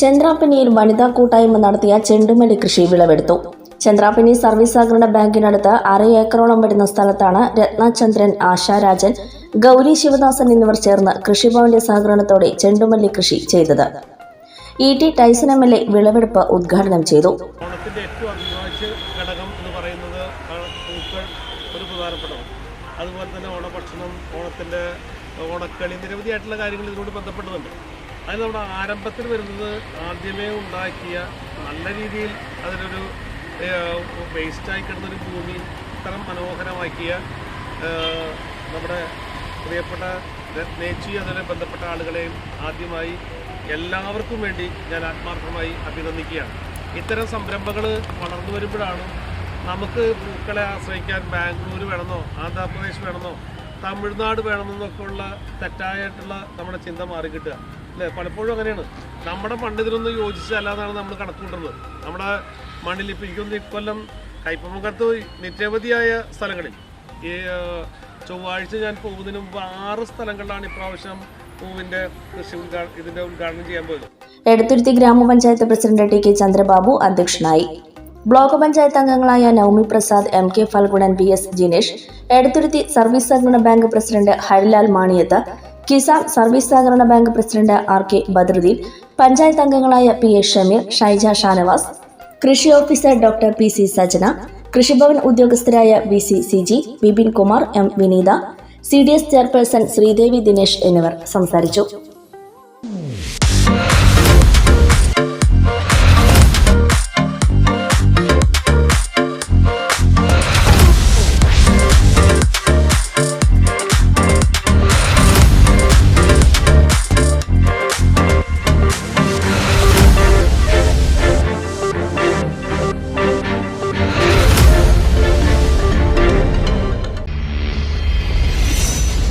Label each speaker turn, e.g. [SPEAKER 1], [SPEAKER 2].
[SPEAKER 1] ചന്ദ്രാപ്പനിയിൽ വനിതാ കൂട്ടായ്മ നടത്തിയ ചെണ്ടുമല്ലി കൃഷി വിളവെടുത്തു. ചന്ദ്രാപ്പനി സർവീസ് സഹകരണ ബാങ്കിനടുത്ത് അര ഏക്കറോളം വരുന്ന സ്ഥലത്താണ് രത്നചന്ദ്രൻ ആശാരാജൻ ഗൗരി ശിവദാസൻ എന്നിവർ ചേർന്ന് കൃഷിഭവന്റെ സഹകരണത്തോടെ ചെണ്ടുമല്ലി കൃഷി ചെയ്തത്. E T Taison M L A വിളവെടുപ്പ് ഉദ്ഘാടനം ചെയ്തു.
[SPEAKER 2] അതുപോലെ തന്നെ ഓണഭക്ഷണം ഓണത്തിന്റെ ഓണക്കളി നിരവധിയായിട്ടുള്ള കാര്യങ്ങൾ ഇതിനോട് ബന്ധപ്പെട്ടതുണ്ട്. അതിൽ നമ്മുടെ ആരംഭത്തിൽ വരുന്നത് ആദ്യമേ ഉണ്ടാക്കിയ നല്ല രീതിയിൽ അതിനൊരു വേസ്റ്റായി കിടന്നൊരു ഭൂമി ഇത്തരം മനോഹരമാക്കിയ നമ്മുടെ പ്രിയപ്പെട്ട രത്നേച്ചി അതിനെ ബന്ധപ്പെട്ട ആളുകളെയും ആദ്യമായി എല്ലാവർക്കും വേണ്ടി ഞാൻ ആത്മാർത്ഥമായി അഭിനന്ദിക്കുകയാണ്. ഇത്തരം സംരംഭങ്ങൾ വളർന്നു വരുമ്പോഴാണ് നമുക്ക് പൂക്കളെ ആശ്രയിക്കാൻ ബാംഗ്ലൂർ വേണമെന്നോ ആന്ധ്രാപ്രദേശ് വേണമെന്നോ തമിഴ്നാട് വേണമെന്നൊക്കെ ഉള്ള തെറ്റായിട്ടുള്ള നമ്മുടെ ചിന്ത മാറി കിട്ടുക. അല്ലേ? പലപ്പോഴും അങ്ങനെയാണ്. നമ്മുടെ പണ്ഡിതരൊന്നും യോജിച്ചല്ലാതാണ് നമ്മൾ കണക്കുകൂട്ടുന്നത്. നമ്മുടെ മണ്ണിൽ ഇപ്പം എനിക്കൊന്ന് ഇക്കൊല്ലം കയ്പമുഖത്ത് നിരവധിയായ സ്ഥലങ്ങളിൽ. ഈ ചൊവ്വാഴ്ച ഞാൻ പോകുന്നതിന് മുമ്പ് ആറ് സ്ഥലങ്ങളിലാണ് ഇപ്രാവശ്യം പൂവിന്റെ കൃഷി ഉദ്ഘാടനം ഇതിന്റെ ഉദ്ഘാടനം ചെയ്യാൻ പോയത്.
[SPEAKER 1] എടത്തുരുത്തി ഗ്രാമപഞ്ചായത്ത് പ്രസിഡന്റ് ടി കെ ചന്ദ്രബാബു അധ്യക്ഷനായി. ബ്ലോക്ക് പഞ്ചായത്ത് അംഗങ്ങളായ Naumi Prasad M K Phalgunan B S Jinesh Edathuruthi service സഹകരണ bank president Harilal Maniyath Kisan service സഹകരണ bank president R K Badruddin panchayat അംഗങ്ങളായ പി എ ഷമീർ ഷൈജ ഷാനവാസ് കൃഷി officer doctor P C Sajana കൃഷിഭവൻ ഉദ്യോഗസ്ഥരായ V C C G Bipin Kumar M Vineetha C D S chairperson Sreedevi Dinesh എന്നിവർ സംസാരിച്ചു.